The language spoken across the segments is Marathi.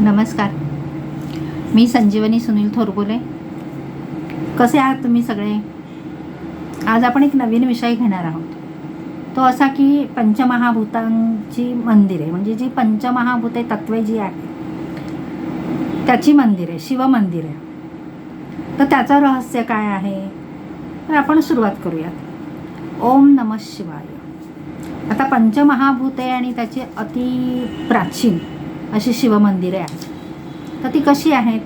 नमस्कार. मी संजीवनी सुनील थोरबोले कसे आहात तुम्ही सगळे? आज आपण एक नवीन विषय घेणार आहोत. तो असा की पंचमहाभूतांची मंदिरे म्हणजे जी पंचमहाभूते तत्वे जी आहे त्याची मंदिरे शिवमंदिरे. तर त्याचं रहस्य काय आहे? तर आपण सुरुवात करूयात. ओम नम शिवाय. आता पंचमहाभूते आणि त्याची अति प्राचीन अशी शिवमंदिरे आहेत. तर ती कशी आहेत?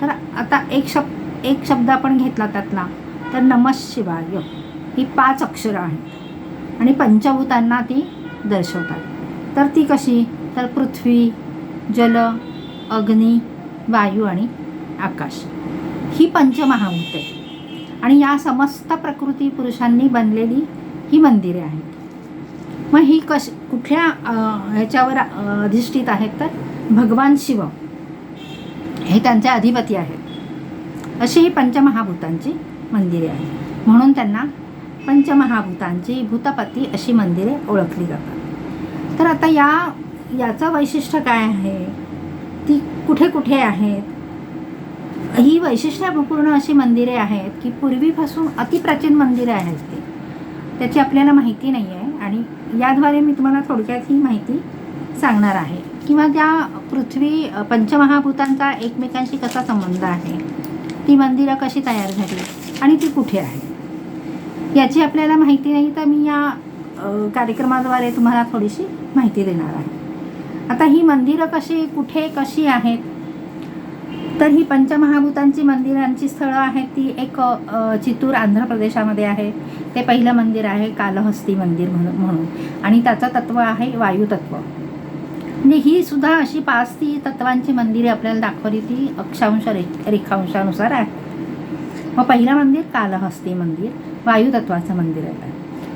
तर आता एक शब्द एक शब्द आपण घेतला त्यातला. तर नमः शिवाय. ही पाच अक्षरं आहेत. आणि पंचभूतांना ती दर्शवतात. तर ती कशी? तर पृथ्वी जल अग्नी वायू आणि आकाश. ही पंचमहाभूते आणि या समस्त प्रकृती पुरुषांनी बनलेली ही मंदिरे आहेत. मग ही कश कुठल्या ह्याच्यावर अधिष्ठित आहेत तर? भगवान शिव. हे त्यांचे अधिपती आहेत. अशी ही पंचमहाभूतांची मंदिरे आहेत. म्हणून त्यांना पंचमहाभूतांची भूतपती अशी मंदिरे ओळखली जातात. तर आता या याचं वैशिष्ट्य काय आहे? ती कुठे कुठे आहेत? ही वैशिष्ट्यपूर्ण अशी मंदिरे आहेत की पूर्वीपासून अतिप्राचीन मंदिरे आहेत ती. त्याची आपल्याला माहिती नाही आहे आणि याद्वारे मी तुम्हाला थोडक्यात ही माहिती सांगणार आहे. किंवा त्या पृथ्वी पंचमहाभूतांचा एकमेकांशी कसा संबंध आहे? ती मंदिरं कशी तयार झाली? आणि ती कुठे आहे याची आपल्याला माहिती नाही तर मी या कार्यक्रमाद्वारे तुम्हाला थोडीशी माहिती देणार आहे. आता ही मंदिरं कशी कुठे कशी आहेत? तर ही पंचमहाभूतांची मंदिरांची स्थळं आहेत. ती एक चितूर चित्तूर आंध्र प्रदेशामध्ये आहे. ते पहिलं मंदिर आहे कालहस्ती मंदिर म्हणून म्हणून. आणि त्याचं तत्व आहे वायुतत्व. म्हणजे ही सुद्धा अशी पाच ती तत्वांची मंदिरे आपल्याला दाखवली ती अक्षांश रे रेखांशानुसार आहे. मग पहिलं मंदिर कालहस्ती मंदिर वायुतत्वाचं मंदिर आहे.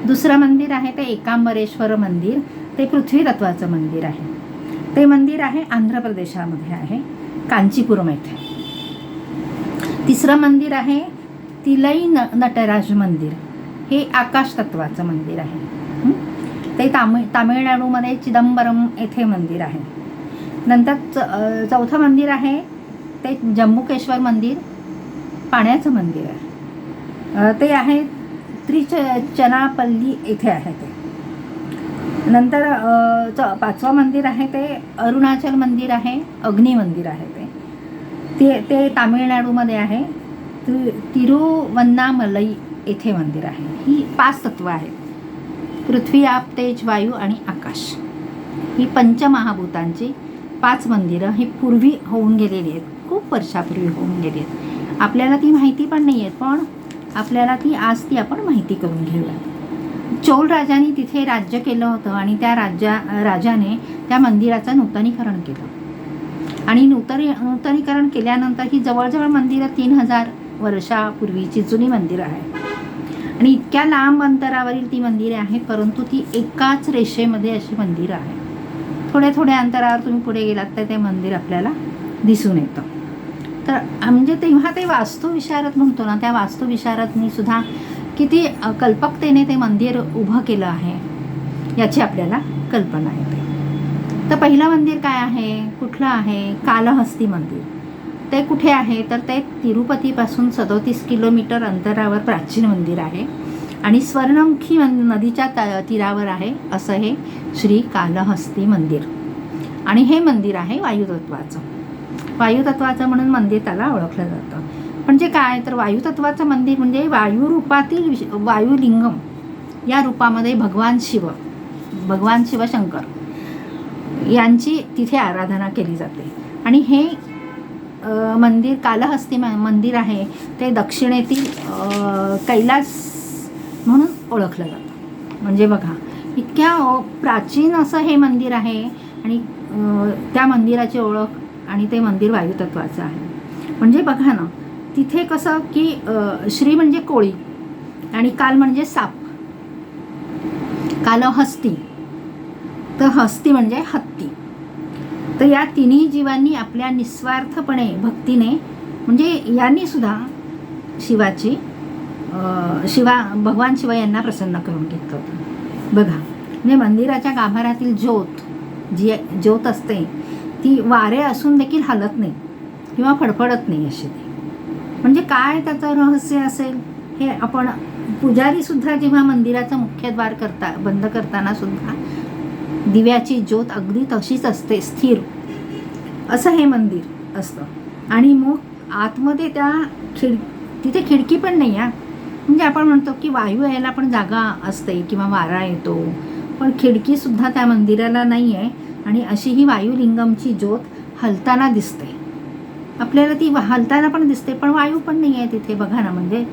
दुसरं मंदिर आहे ते एकांबरेश्वर मंदिर ते पृथ्वी तत्वाचं मंदिर आहे. ते मंदिर आहे आंध्र प्रदेशामध्ये आहे. कांचीपुरम येथे. तिसरं मंदिर आहे तिलई न नटराज मंदिर. हे आकाश तत्वाचं मंदिर आहे. ते तामिळ तामिळनाडूमध्ये चिदंबरम येथे मंदिर आहे. नंतर च चौथं मंदिर आहे ते जम्बुकेश्वर मंदिर पाण्याचं मंदिर आहे. ते आहे त्रिच चनापल्ली येथे आहे ते. नंतर च पाचवं मंदिर आहे ते अरुणाचल मंदिर आहे अग्नी मंदिर आहे ते. ते ते तामिळनाडूमध्ये आहे. ति तिरुवन्नामलई येथे मंदिर आहे. ही पाच तत्व आहेत. पृथ्वी आप तेज वायू आणि आकाश. ही पंचमहाभूतांची पाच मंदिरं ही पूर्वी होऊन गेलेली आहेत. खूप वर्षापूर्वी होऊन गेली आहेत. आपल्याला ती माहिती पण नाही आहे पण आपल्याला ती आज ती आपण माहिती करून घेऊया चोल राजाने तिथे राज्य केलं होतं आणि त्या राज्या राजाने त्या मंदिराचं नूतनीकरण केलं. आणि नूतनी नूतनीकरण केल्यानंतर ही जवळजवळ मंदिरं तीन हजार वर्षापूर्वीची जुनी मंदिरं आहे आणि इतक्या लांब अंतरावरील ती मंदिरे आहेत परंतु ती एकाच रेषेमध्ये अशी मंदिरं आहेत. थोड्या थोड्या अंतरावर तुम्ही पुढे गेलात तर ते मंदिर आपल्याला दिसून येतं. तर म्हणजे तेव्हा ते वास्तुविशारद म्हणतो ना त्या वास्तुविशारदनी सुद्धा किती कल्पकतेने ते मंदिर उभं केलं आहे याची आपल्याला कल्पना येते. तर पहिलं मंदिर काय आहे? कुठलं आहे? कालहस्ती मंदिर. ते कुठे आहे? तर ते तिरुपतीपासून सदोतीस किलोमीटर अंतरावर प्राचीन मंदिर आहे आणि स्वर्णमुखी नदीच्या त तीरावर आहे असं हे श्री कालहस्ती मंदिर. आणि हे मंदिर आहे वायुतत्वाचं. वायुतत्वाचं म्हणून मंदिर त्याला ओळखलं जातं. म्हणजे काय? तर वायुतत्वाचं मंदिर म्हणजे वायुरूपातील विश- वायुलिंगम. या रूपामध्ये भगवान शिव भगवान शिवशंकर यांची तिथे आराधना केली जाते. आणि हे मंदिर कालहस्ती म- मंदिर आहे. ते दक्षिणेतील कैलास म्हणून ओळखलं जातं. म्हणजे बघा इतक्या प्राचीन असं हे मंदिर आहे आणि त्या मंदिराची ओळख आणि ते मंदिर वायुतत्वाचं आहे. म्हणजे बघा ना तिथे कसं की श्री म्हणजे कोळी आणि काल म्हणजे साप. काल हस्ती. तर हस्ती म्हणजे हत्ती. तर या तिन्ही जीवांनी आपल्या निस्वार्थपणे भक्तीने म्हणजे यांनी सुद्धा शिवाची शिवा भगवान शिव यांना प्रसन्न करून घेतलं होतं. बघा म्हणजे मंदिराच्या गाभाऱ्यातील ज्योत जी ज्योत असते ती वारे असून देखील हलत नाही किंवा फडफडत नाही अशी ती. म्हणजे काय त्याचं रहस्य असेल? हे आपण पुजारीसुद्धा जेव्हा मंदिराचं मुख्य द्वार करता बंद करताना सुद्धा दिव्याची ज्योत अगदी तशीच असते स्थिर. असं हे मंदिर असतं. आणि मग आतमध्ये त्या खिड तिथे खिडकी पण नाही आहे म्हणजे आपण म्हणतो की वायू यायला पण जागा असते किंवा वारा येतो. पण खिडकीसुद्धा त्या मंदिराला नाही आहे आणि अशी ही वायुलिंगमची ज्योत हलताना दिसते. आपल्याला ती हलताना पण दिसते पण वायू पण नाही आहे तिथे बघा ना म्हणजे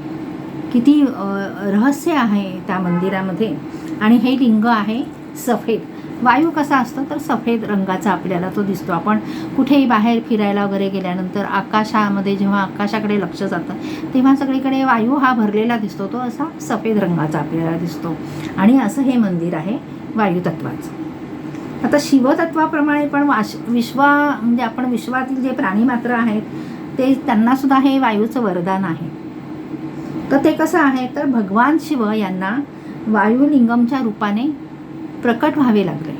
किती रहस्य आहे त्या मंदिरामध्ये. आणि हे लिंग आहे सफेद. वायू कसा असतो तर सफेद रंगाचा आपल्याला तो दिसतो. आपण कुठेही बाहेर फिरायला वगैरे गेल्यानंतर आकाशामध्ये जेव्हा आकाशाकडे लक्ष जातं तेव्हा सगळीकडे वायू हा भरलेला दिसतो. तो असा सफेद रंगाचा आपल्याला दिसतो. आणि असं हे मंदिर आहे वायुतत्वाचं. आता शिवतत्वाप्रमाणे पण वाश विश्वा म्हणजे आपण विश्वातील जे प्राणी मात्र आहेत ते त्यांनासुद्धा हे वायूचं वरदान आहे. तर ते कसं आहे? तर भगवान शिव यांना वायुलिंगमच्या रूपाने प्रकट व्हावे लागले.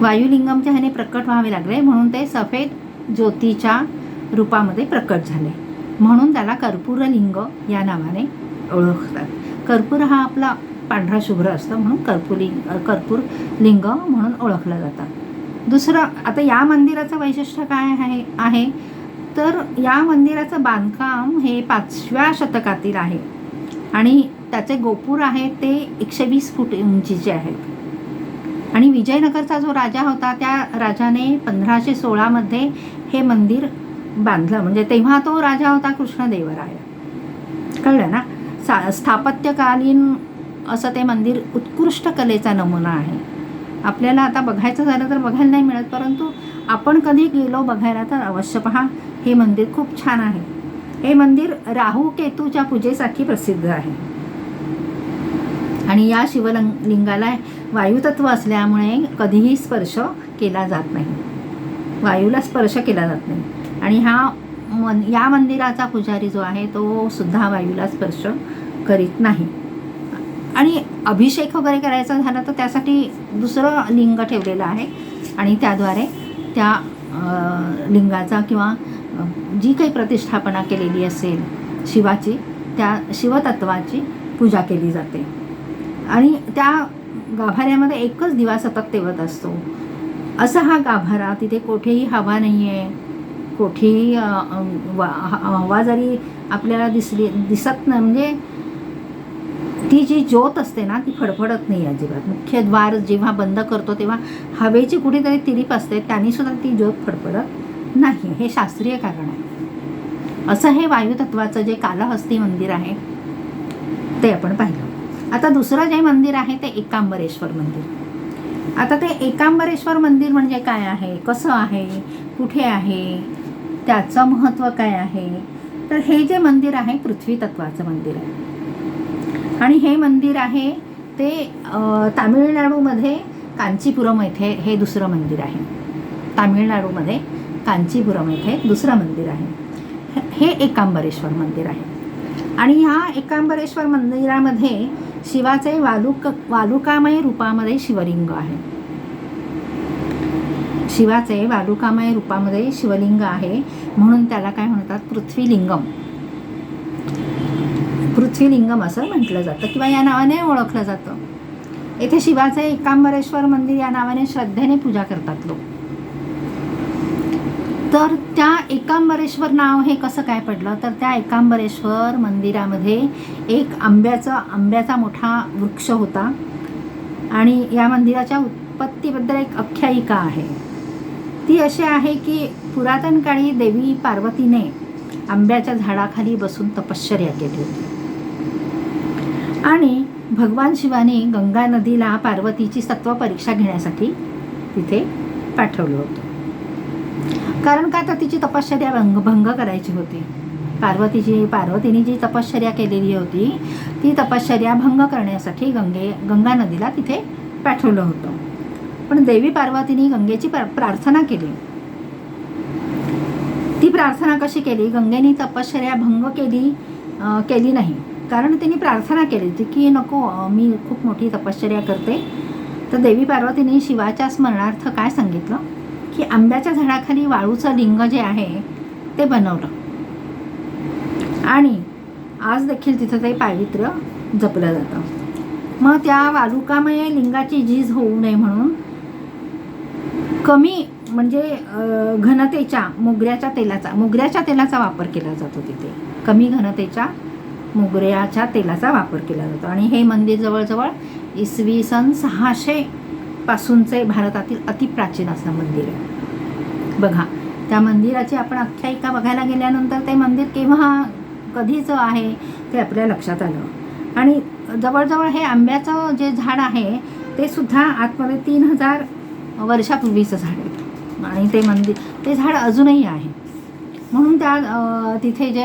वायुलिंगमच्या ह्याने प्रकट व्हावे लागले म्हणून ते सफेद ज्योतीच्या रूपामध्ये प्रकट झाले. म्हणून त्याला कर्पूरलिंग या नावाने ओळखतात. कर्पूर हा आपला पांढरा शुभ्र असतं म्हणून कर्पुलिंग कर्पूर लिंग म्हणून ओळखलं जातं. दुसरं आता या मंदिराचं वैशिष्ट्य काय आहे आहे? तर या मंदिराचं बांधकाम हे पाचव्या शतकातील आहे. आणि त्याचे गोपूर आहे ते एकशे वीस फूट उंचीचे आहेत. आणि विजयनगरचा जो राजा होता त्या राजाने पंधराशे सोळामध्ये हे मंदिर बांधलं. म्हणजे तेव्हा तो राजा होता कृष्णदेवराय कळलं ना? सा स्थापत्यकालीन असं ते मंदिर उत्कृष्ट कलेचा नमुना आहे. आपल्याला आता बघायचं झालं तर बघायला नाही मिळत परंतु आपण कधी गेलो बघायला तर अवश्य पहा. हे मंदिर खूप छान आहे. हे मंदिर राहू केतूच्या पूजेसाठी प्रसिद्ध आहे. आणि या शिवलिंग लिंगाला वायुतत्व असल्यामुळे कधीही स्पर्श केला जात नाही. वायूला स्पर्श केला जात नाही. आणि हा मन या मंदिराचा पुजारी जो आहे तो सुद्धा वायूला स्पर्श करीत नाही. आणि अभिषेक वगैरे करायचा झाला तर त्यासाठी दुसरं लिंग ठेवलेलं आहे. आणि त्याद्वारे त्या लिंगाचा किंवा जी काही प्रतिष्ठापना केलेली असेल शिवाची त्या शिवतत्वाची पूजा केली जाते. आणि त्या गाभाऱ्यामध्ये एकच दिवा सतत तेवत असतो. असा हा गाभारा तिथे कोठेही हवा नाही आहे कोठेही वा- ह- हवा जरी आपल्याला दिसली दिसत नाही म्हणजे ती जी ज्योत असते ना ती फडफडत नाही अजिबात. मुख्य द्वार जेव्हा बंद करतो तेव्हा हवेची कुठेतरी तिरीप असते. त्यांनी सुद्धा ती ज्योत फडफडत नाही हे शास्त्रीय कारण आहे. असं हे वायुतत्वाचं जे कालहस्ती मंदिर आहे ते आपण पाहिलं. आता दुसरं जे मंदिर आहे ते एकांबरेश्वर मंदिर. आता ते एकांबरेश्वर मंदिर म्हणजे काय आहे? कसं आहे? कुठे आहे? त्याचं महत्त्व काय आहे? तर हे जे मंदिर आहे पृथ्वी तत्वाचं मंदिर आहे. आणि हे मंदिर आहे ते तामिळनाडूमध्ये कांचीपुरम येथे हे दुसरं मंदिर आहे. तामिळनाडूमध्ये कांचीपुरम येथे दुसरं मंदिर आहे. हे- हे एकांबरेश्वर मंदिर आहे. आणि ह्या एकांबरेश्वर मंदिरामध्ये शिवाचे वालुक वालुकामय रूपामध्ये शिवलिंग आहे. शिवाचे वालुकामय रूपामध्ये शिवलिंग आहे म्हणून त्याला काय म्हणतात? पृथ्वीलिंगम. पृथ्वीलिंगम असं म्हटलं जातं किंवा या नावाने ओळखलं जातं. येथे शिवाचे एकांबरेश्वर मंदिर या नावाने श्रद्धेने पूजा करतात लोक. तर त्या एकांबरेश्वर नाव हे कसं काय पडलं? तर त्या एकांबरेश्वर मंदिरामध्ये एक आंब्याचा आंब्याचा मोठा वृक्ष होता. आणि या मंदिराच्या उत्पत्तीबद्दल एक आख्यायिका आहे. ती अशी आहे की पुरातन काळी देवी पार्वतीने आंब्याच्या झाडाखाली बसून तपश्चर्या केली होती. आणि भगवान शिवाने गंगा नदीला पार्वतीची सत्व परीक्षा घेण्यासाठी तिथे पाठवलं होतं. कारण का तर तिची तपश्चर्या भंग भंग करायची होती. पार्वतीची पार्वतीने जी तपश्चर्या केलेली होती ती तपश्चर्या भंग करण्यासाठी गंगे गंगा नदीला तिथे पाठवलं होतं. पण देवी पार्वतीने गंगेची प्रार्थना केली. ती प्रार्थना कशी केली? गंगेने तपश्चर्या भंग केली केली नाही. कारण त्यांनी प्रार्थना केली होती की नको मी खूप मोठी तपश्चर्या करते. तर देवी पार्वतीने शिवाच्या स्मरणार्थ काय सांगितलं? की आंब्याच्या झाडाखाली वाळूचं लिंग जे आहे ते बनवलं. आणि आज देखील तिथं ते पावित्र्य जपलं जातं. मग त्या वालुकामय लिंगाची झीज होऊ नये म्हणून कमी म्हणजे घनतेच्या मोगऱ्याच्या तेलाचा मोगऱ्याच्या तेलाचा वापर केला जातो तिथे. कमी घनतेच्या मोगऱ्याच्या तेलाचा वापर केला जातो. आणि हे मंदिर जवळजवळ इसवी सन सहाशे पासूनचे भारतातील अतिप्राचीन असं मंदिर आहे. बघा त्या मंदिराची आपण आख्यायिका बघायला गेल्यानंतर ते मंदिर केव्हा कधीचं आहे ते आपल्या लक्षात आलं. आणि जवळजवळ हे आंब्याचं जे झाड आहे ते सुद्धा आतमध्ये तीन हजार वर्षापूर्वीचं झाड आहे. आणि ते मंदिर ते झाड अजूनही आहे. म्हणून त्या तिथे जे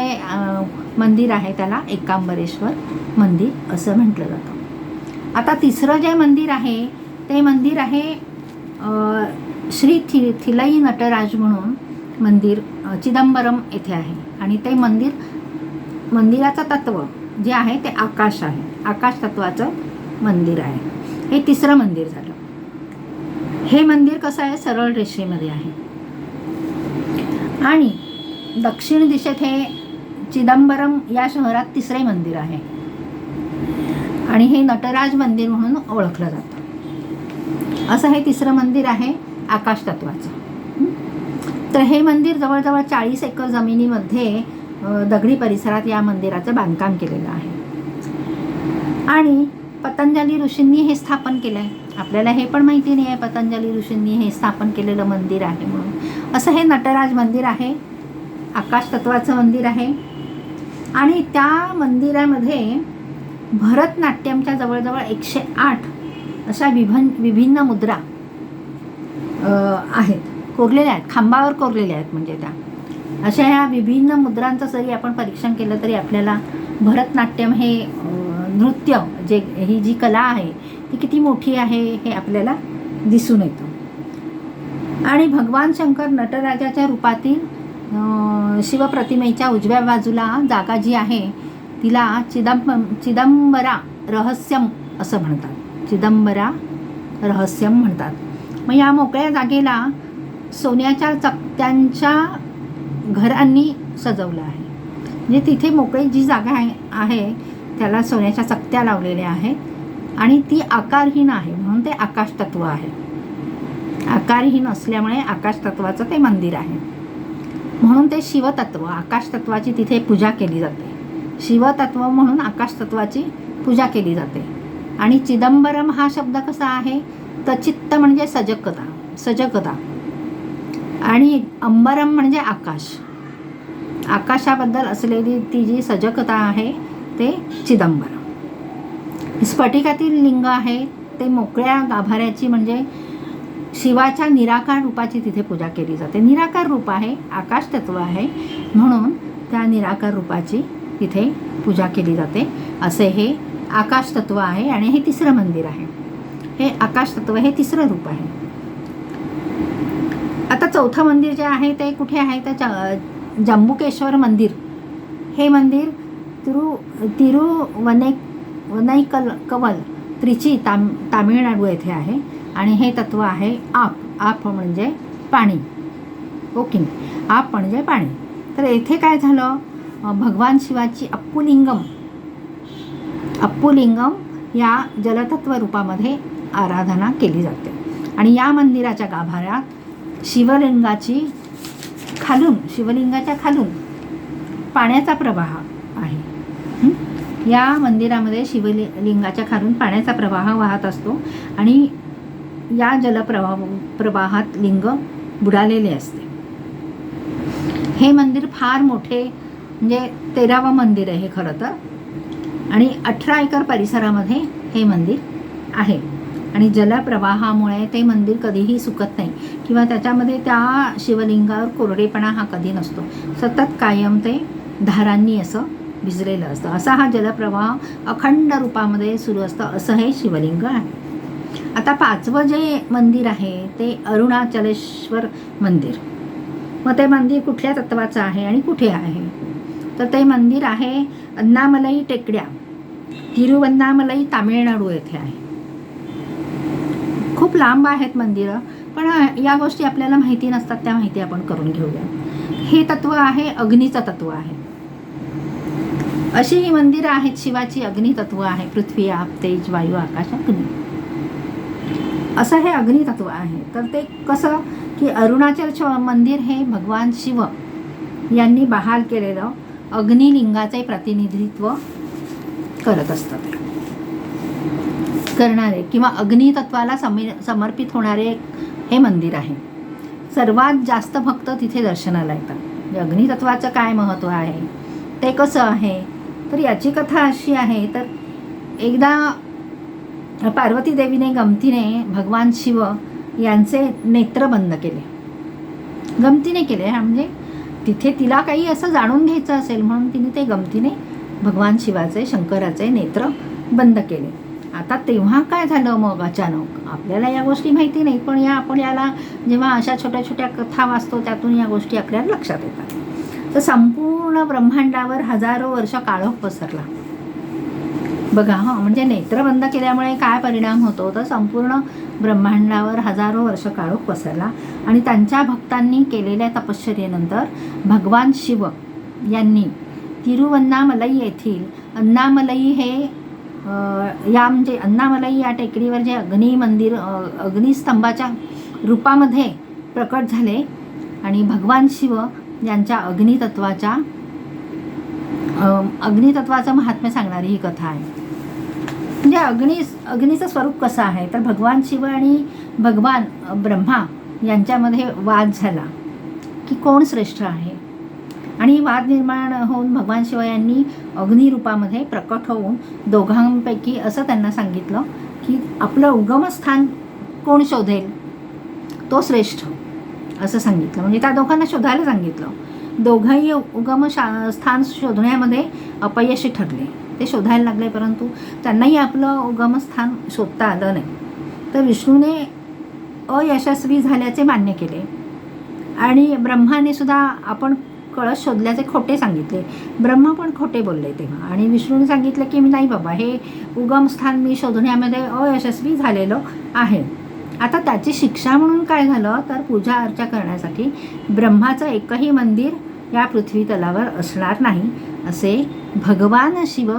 मंदिर आहे त्याला एकांबरेश्वर मंदिर असं म्हटलं जातं. आता तिसरं जे मंदिर आहे ते मंदिर आहे श्री थि थिलई नटराज म्हणून मंदिर चिदंबरम येथे आहे. आणि ते मंदिर मंदिराचं तत्व जे आहे ते आकाश आहे. आकाश तत्वाचं मंदिर आहे. हे तिसरं मंदिर झालं. हे मंदिर कसं आहे? सरळ रेषेमध्ये आहे. आणि दक्षिण दिशेत हे चिदंबरम या शहरात तिसरे मंदिर आहे. आणि हे नटराज मंदिर म्हणून ओळखलं जातं. असं हे तिसरं मंदिर आहे आकाश तत्वाचं. तर हे मंदिर जवळजवळ चाळीस एकर जमिनीमध्ये दगडी परिसरात या मंदिराचं बांधकाम केलेलं आहे. आणि पतंजली ऋषींनी हे स्थापन केलं आहे आपल्याला हे पण माहिती नाही आहे पतंजली ऋषींनी हे स्थापन केलेलं मंदिर आहे म्हणून. असं हे नटराज मंदिर आहे. आकाश तत्वाचं मंदिर आहे. आणि त्या मंदिरामध्ये भरतनाट्यमच्या जवळजवळ एकशे आठ अशा विभन विभिन्न मुद्रा आहेत. कोरलेल्या आहेत. खांबावर कोरलेल्या आहेत म्हणजे त्या. अशा ह्या विभिन्न मुद्रांचं जरी आपण परीक्षण केलं तरी आपल्याला भरतनाट्यम हे नृत्य जे ही जी कला आहे ती किती मोठी आहे हे आपल्याला दिसून येतं. आणि भगवान शंकर नटराजाच्या रूपातील शिवप्रतिमेच्या उजव्या बाजूला जागा जी आहे तिला चिदंब चिदंबरा रहस्यम असं म्हणतात. चिदंबरा रहस्यम म्हणतात. मग या मोकळ्या जागेला सोन्याच्या चकत्यांच्या घरांनी सजवलं आहे. म्हणजे तिथे मोकळी जी जागा आहे आहे त्याला सोन्याच्या चकत्या लावलेल्या आहेत आणि ती आकारहीन आहे म्हणून ते आकाश तत्व आहे. आकारहीन असल्यामुळे आकाश तत्वाचं ते मंदिर आहे. म्हणून ते शिवतत्व आकाशतत्वाची तिथे पूजा केली जाते. शिवतत्व म्हणून आकाशतत्वाची पूजा केली जाते. आणि चिदंबरम हा शब्द कसा आहे? तचित्त म्हणजे सजगता सजगता. आणि अंबरम म्हणजे आकाश. आकाशाबद्दल असलेली ती जी सजगता आहे ते चिदंबरम. स्फटिकातील लिंग आहे ते मोकळ्या गाभाऱ्याची म्हणजे शिवाच्या निराकार रूपाची तिथे पूजा केली जाते. निराकार रूप आहे आकाश तत्व आहे म्हणून त्या निराकार रूपाची तिथे पूजा केली जाते. असे हे आकाश तत्व आहे आणि हे तिसरं मंदिर आहे. हे आकाश तत्व हे तिसरं रूप आहे. आता चौथं मंदिर जे आहे ते कुठे आहे? तर ज- जंबुकेश्वर मंदिर. हे मंदिर तिरु तिरुवने वनैकल कवल त्रिची ताम तामिळनाडू येथे आहे. आणि हे तत्व आहे आप. आप म्हणजे पाणी. ओके. आप म्हणजे पाणी. तर येथे काय झालं? भगवान शिवाची अप्पुलिंगम. अप्पुलिंगम या जलतत्व रूपामध्ये आराधना केली जाते. आणि या मंदिराच्या गाभाऱ्यात शिवलिंगाची खालून शिवलिंगाच्या खालून पाण्याचा प्रवाह आहे. या मंदिरामध्ये शिवलिंगाच्या खालून पाण्याचा प्रवाह वाहत असतो आणि या जलप्रवा प्रवाहात लिंग बुडालेले असते. हे मंदिर फार मोठे म्हणजे तेरावं मंदिर आहे खरं तर. आणि अठरा एकर परिसरामध्ये हे मंदिर आहे. आणि जलप्रवाहामुळे ते मंदिर कधीही सुकत नाही. किंवा त्याच्यामध्ये त्या शिवलिंगावर कोरडेपणा हा कधी नसतो. सतत कायम ते धारांनी असं भिजलेलं असतं. असा हा जलप्रवाह अखंड रूपामध्ये सुरू असतं. असं हे शिवलिंग आहे. आता पाचवं जे मंदिर आहे ते अरुणाचलेश्वर मंदिर. मग ते मंदिर कुठल्या तत्वाचं आहे आणि कुठे आहे? तर ते मंदिर आहे अन्नामलई टेकड्या. तिरुवन्नामलई तामिळनाडू येथे आहे. खूप लांब आहेत मंदिरं पण या गोष्टी आपल्याला माहिती नसतात त्या माहिती आपण करून घेऊया. हे तत्व आहे अग्नीचं तत्व आहे. अशी ही मंदिरं आहेत शिवाची अग्नितत्व आहे पृथ्वी आप तेज वायू आकाश अग्नी. असं हे अग्नितत्व आहे. तर ते कसं की अरुणाचल मंदिर हे भगवान शिव यांनी बहाल केलेलं अग्निलिंगाचे प्रतिनिधित्व करत असतात. करणारे किंवा अग्नितत्वाला समी समर्पित होणारे हे मंदिर आहे. सर्वात जास्त भक्त तिथे दर्शनाला येतात. म्हणजे अग्नितत्वाचं काय महत्त्व आहे? ते कसं आहे? तर याची कथा अशी आहे तर एकदा पार्वती देवीने गमतीने भगवान शिव यांचे नेत्र बंद केले. गमतीने केले म्हणजे तिथे तिला काही असं जाणून घ्यायचं असेल म्हणून तिने ते गमतीने भगवान शिवाचे शंकराचे नेत्र बंद केले. आता तेव्हा काय झालं मग अचानक? आपल्याला या गोष्टी माहिती नाही पण या आपण याला जेव्हा अशा छोट्या छोट्या कथा वाचतो त्यातून या गोष्टी आपल्याला लक्षात येतात. तर संपूर्ण ब्रह्मांडावर हजारो वर्ष काळोख पसरला. बघा हा म्हणजे नेत्र बंद केल्यामुळे काय परिणाम होतो? तर संपूर्ण ब्रह्मांडावर हजारो वर्ष काळोख पसरला आणि त्यांच्या भक्तांनी केलेल्या तपश्चर्येनंतर भगवान शिव यांनी तिरुवन्नामलई येथील अन्नामलई हे या म्हणजे अन्नामलई या टेकडीवर जे अग्नी मंदिर अग्निस्तंभाच्या रूपामध्ये प्रकट झाले आणि भगवान शिव यांच्या अग्नितत्वाच्या अग्नितत्वाचं महात्म्य सांगणारी ही कथा आहे. म्हणजे अग्नी अग्नीचं स्वरूप कसं आहे? तर भगवान शिव आणि भगवान ब्रह्मा यांच्यामध्ये वाद झाला की कोण श्रेष्ठ आहे? आणि वाद निर्माण होऊन भगवान शिव यांनी अग्निरूपामध्ये प्रकट होऊन दोघांपैकी असं त्यांना सांगितलं की आपलं उगमस्थान कोण शोधेल? तो श्रेष्ठ असं सांगितलं. म्हणजे त्या दोघांना शोधायला सांगितलं. दोघंही उगम शा स्थान शोधण्यामध्ये अपयशी ठरले. ते शोधायला लागले परंतु त्यांनाही आपलं उगमस्थान शोधता आलं नाही. तर विष्णूने अयशस्वी झाल्याचे मान्य केले. आणि ब्रह्माने सुद्धा आपण कळस शोधल्याचे खोटे सांगितले. ब्रह्मा पण खोटे बोलले तेव्हा. आणि विष्णूने सांगितलं की मी नाही बाबा हे उगमस्थान मी शोधण्यामध्ये अयशस्वी झालेलो आहे. आता त्याची शिक्षा म्हणून काय झालं? तर पूजा अर्चा करण्यासाठी ब्रह्माचं एकही मंदिर या पृथ्वी तलावर असणार नाही. असे भगवान शिव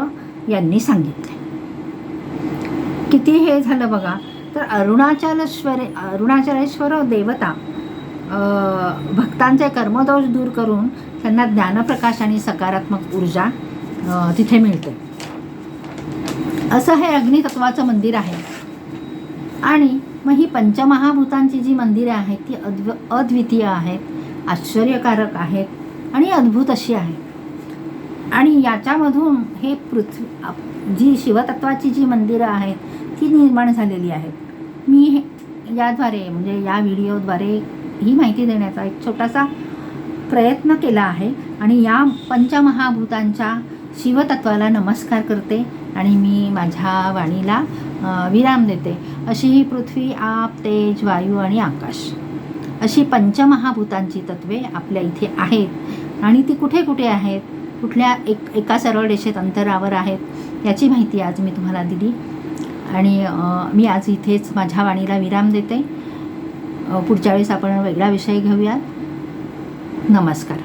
यांनी सांगितले. किती हे झालं बघा? तर अरुणाचलेश्वरे अरुणाचलेश्वर देवता भक्तांचे कर्मदोष दूर करून त्यांना ज्ञानप्रकाश आणि सकारात्मक ऊर्जा तिथे मिळते. असं हे अग्नितत्वाचं मंदिर आहे. आणि मग ही पंचमहाभूतांची जी मंदिरे आहेत ती अद्व अद्वितीय आहेत आश्चर्यकारक आहेत आणि अद्भुत अशी आहेत. आणि याच्यामधून हे पृथ्वी जी शिवतत्वाची जी मंदिरं आहेत ती निर्माण झालेली आहेत. मी हे- याद्वारे म्हणजे या व्हिडिओद्वारे ही माहिती देण्याचा एक छोटासा प्रयत्न केला आहे आणि या पंचमहाभूतांच्या शिवतत्वाला नमस्कार करते आणि मी माझ्या वाणीला विराम देते. अशी ही पृथ्वी आप तेज वायू आणि आकाश अशी पंचमहाभूतांची तत्वे आपल्या इथे आहेत आणि ती कुठे कुठे आहेत? कुठल्या एक एका सरळ रेषेत अंतरावर आहेत याची माहिती आज मी तुम्हाला दिली. आणि मी आज इथेच माझ्या वाणीला विराम देते. पुढच्या वेळेस आपण वेगळा विषय घेऊयात. नमस्कार.